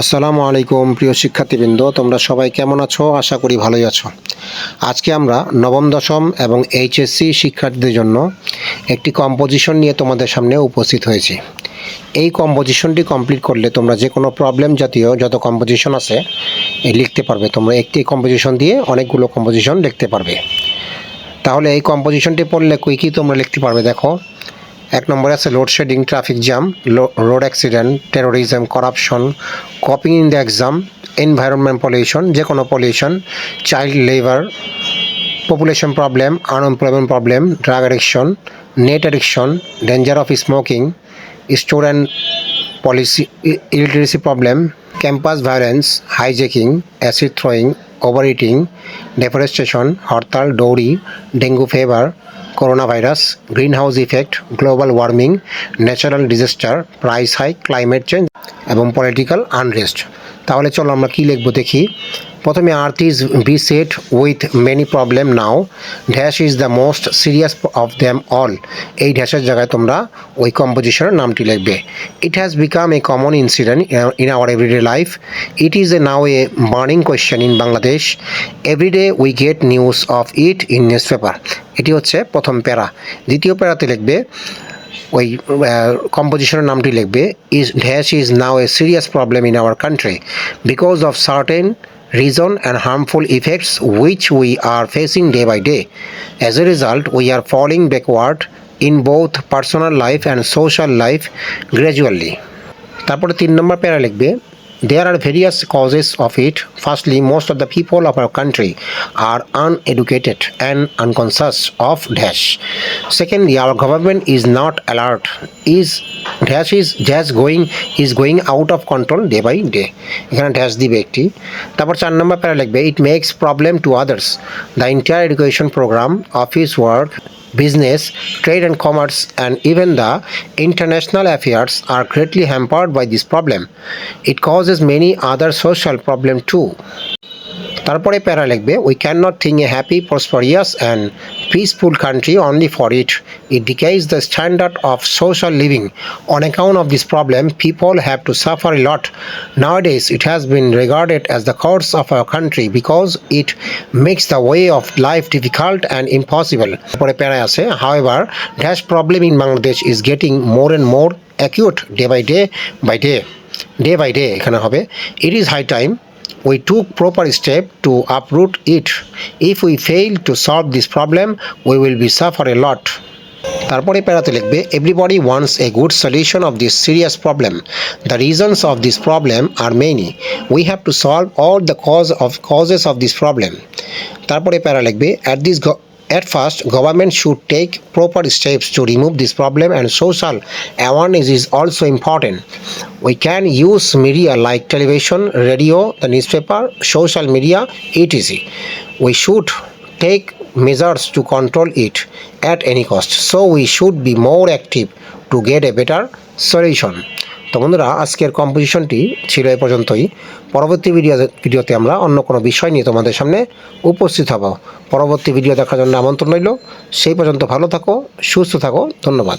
আসসালামু আলাইকুম, প্রিয় শিক্ষার্থীবৃন্দ। তোমরা সবাই কেমন আছো? আশা করি ভালোই আছো। আজকে আমরা নবম, দশম এবং এইচএসসি শিক্ষার্থীদের জন্য একটি কম্পোজিশন নিয়ে তোমাদের সামনে উপস্থিত হয়েছি। এই কম্পোজিশনটি কমপ্লিট করলে তোমরা যে কোনো প্রবলেম জাতীয় যত কম্পোজিশন আছে লিখতে পারবে। তোমরা একটি কম্পোজিশন দিয়ে অনেকগুলো কম্পোজিশন লিখতে পারবে। তাহলে এই কম্পোজিশনটি পড়লে কী কী তোমরা লিখতে পারবে দেখো। এক নম্বরে আছে load shedding traffic jam road accident terrorism corruption coping in the exam environment pollution যে কোনো pollution child labour population problem unemployment problem drug addiction net addiction danger of smoking student policy i- illiteracy problem, campus hijacking hijacking, acid throwing, eating deforestation, হরতাল দৌড়ি dengue fever coronavirus greenhouse effect global warming natural disaster price hike climate change এবং political unrest তাহলে চলো আমরা কী লিখব দেখি। প্রথমে earth is beset with many problem now. Dash is the most serious of them all. এই ড্যাশের জায়গায় তোমরা ওই কম্পোজিশনের নামটি লিখবে। It has become a common incident in our everyday life. It is a now a burning question in Bangladesh. Everyday we get news of it in newspaper এটি হচ্ছে প্রথম প্যারা। দ্বিতীয় প্যারাতে লিখবে ওই কম্পোজিশনের নামটি লিখবে is dash is now a serious problem in our country because of certain reason and harmful effects which we are facing day by day as a result we are falling backward in both personal life and social life gradually তারপরে তিন নম্বর para লিখবে There are various causes of it. Firstly, most of the people of our country are uneducated and unconscious of dash. Secondly, our government is not alert. Is dash is dash going is going out of control day by day. এখানে dash দিবে একটি তারপর চার নম্বর para লিখবে it makes problem to others the entire education programme office work business, trade and commerce, and even the international affairs are greatly hampered by this problem. It causes many other social problems too. তারপরে para লিখবে we can not think a happy prosperous and peaceful country only for it it decays the standard of social living on account of this problem people have to suffer lot nowadays it has been regarded as the course of our country because it makes the way of life difficult and impossible তারপরে প্যারায় আছে however dash problem in Bangladesh is getting more and more acute day by day by day day by day এখানে হবে it is high time we took proper step to uproot it. If we fail to solve this problem, we will be suffer a lot. তারপরে প্যারাতে লিখবে everybody wants a good solution of this serious problem the reasons of this problem are many we have to solve all the cause of causes of this problem তারপরে para লিখবে at this At first, government should take proper steps to remove this problem and social awareness is also important. We can use media like television, radio, the newspaper, social media, etc. We should take measures to control it at any cost. So we should be more active to get a better solution. তো বন্ধুরা, আজকের কম্পোজিশনটি ছিল এ পর্যন্তই। পরবর্তী video ভিডিওতে আমরা অন্য কোনো বিষয় নিয়ে তোমাদের সামনে উপস্থিত হব। পরবর্তী ভিডিও দেখার জন্য আমন্ত্রণ রইল। সেই পর্যন্ত ভালো থাকো, সুস্থ থাকো, ধন্যবাদ।